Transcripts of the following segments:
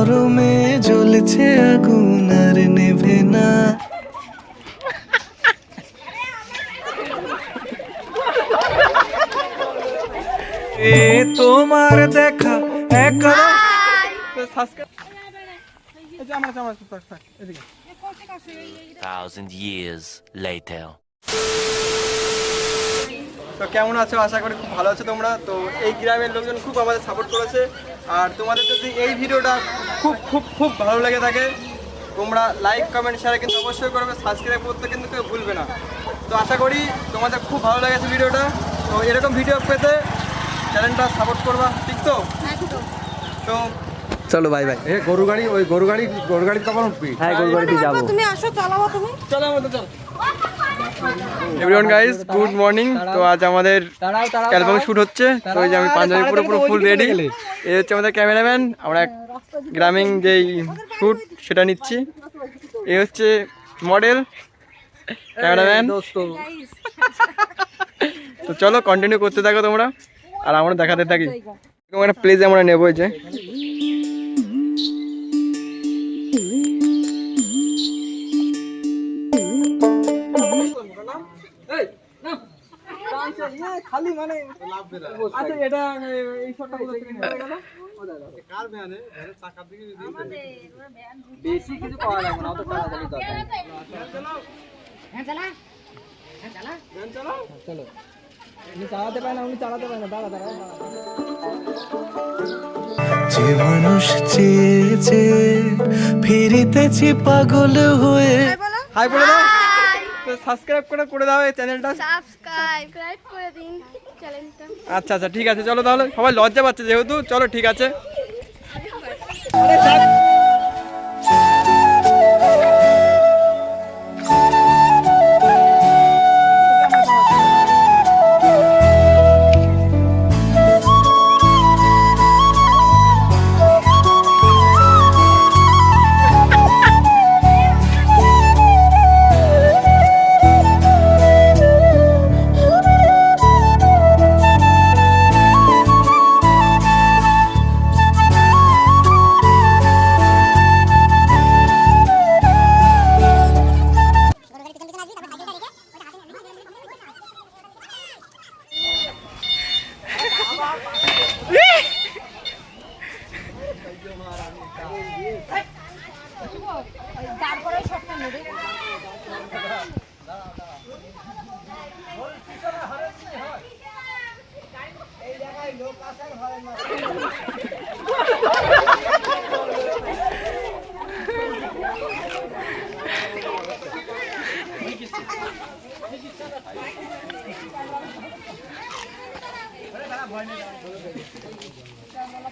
মরমে জ্বলছে আগুন আর নেভে না। এ তোমার দেখা একা। Thousand years later. তো কেমন আছো? আশা করি খুব ভালো আছো তোমরা। তো এই গ্রামের লোকজন খুব আমাদের সাপোর্ট করেছে। আর তোমাদের যদি এই ভিডিওটা খুব খুব খুব ভালো লেগে থাকে। তোমরা লাইক কমেন্ট শেয়ার কিন্তু অবশ্যই করবে সাবস্ক্রাইব করতে কিন্তু কেউ ভুলবে না। তো আশা করি তোমাদের খুব ভালো লেগেছে ভিডিওটা। তো এরকম ভিডিও পেতে চ্যানেলটা সাপোর্ট করবা ঠিক তো? তো চলো বাই বাই এ গরু গাড়ি ওই গরু গাড়ি গরু গাড়ি কখন উঠবি হ্যাঁ গরু গাড়িতে যাব। তুমি আসো চালাবো তুমি। চলো আমাদের চলো। এভরিওয়ান গাইস গুড মর্নিং তো আজ আমাদের অ্যালবাম শুট হচ্ছে। তো এই যে আমি পাঞ্জাবি পুরো পুরো ফুল রেডি এই হচ্ছে আমাদের ক্যামেরাম্যান আমরা গ্রামীণ যেই ফুড সেটা নিচ্ছি। এ হচ্ছে মডেল ক্যামেরাম্যান তো চলো কন্টিনিউ করতে থাকো তোমরা আর আমরা দেখাতে থাকি। এরকম একটা প্লেস আমরা নেব এই যে খালি মানে আচ্ছা এটা এই শটটা কোথা থেকে নেওয়া গেল বেশি কিছু পাওয়া যাবে না অত তাড়াতাড়ি দরকার চলো। উনি চালাতে পারে না উনি চালাতে পারে না। দাঁড়া দাঁড়া যে মানুষ চেয়েছে ফিরিতেছি পাগল হয়ে। হাই বলে দাও। সাবস্ক্রাইব করে করে দাও এই চ্যানেলটা সাবস্ক্রাইব করে দিন চ্যানেলটা আচ্ছা আচ্ছা ঠিক আছে চলো তাহলে। সবাই লজ্জা পাচ্ছে যেহেতু। চলো ঠিক আছে।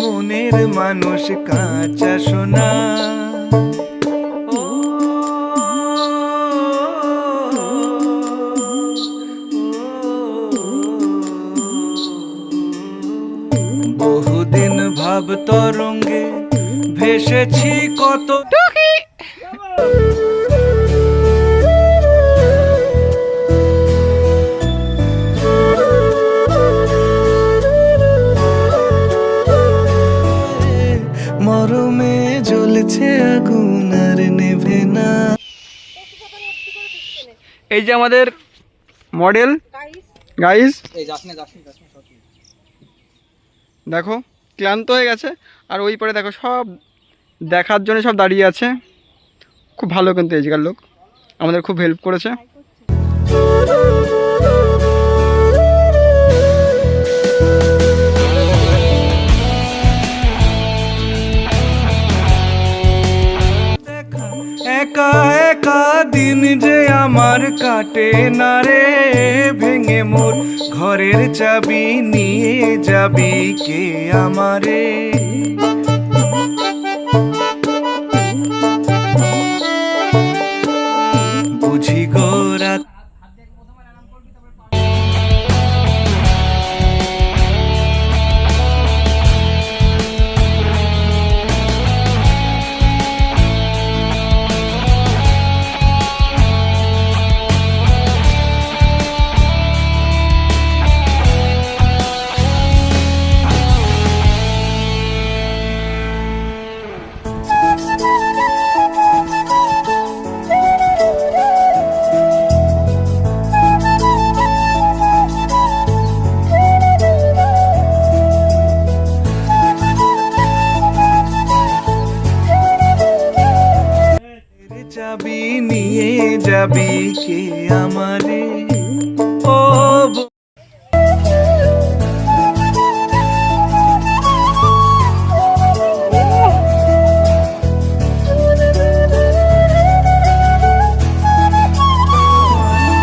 মনের মানুষ কাঁচা সোনা। বহুদিন ভাব তরঙ্গে ভেসেছি মরমে জ্বলছে আগুন আর নেভে না। এই যে আমাদের মডেল। গাইস দেখো ক্লান্ত হয়ে গেছে। আর ওই পরে দেখো সব দেখার জন্য সব দাঁড়িয়ে আছে। খুব ভালো কিন্তু এজকার লোক। আমাদের খুব হেল্প করেছে। কাটে না রে ভেঙে মোর ঘরের চাবি নিয়ে যাবি কে আমারে? চাবি কে আমারে ও ব-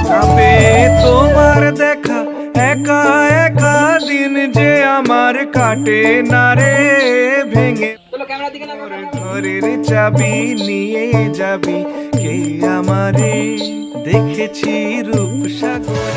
যাবে তোমার দেখা একা একা দিন যে আমার কাটে না রে ভেঙে ঘরের চাবি নিয়ে যাবি। কে আমারে দেখেছি রূপসাগরে?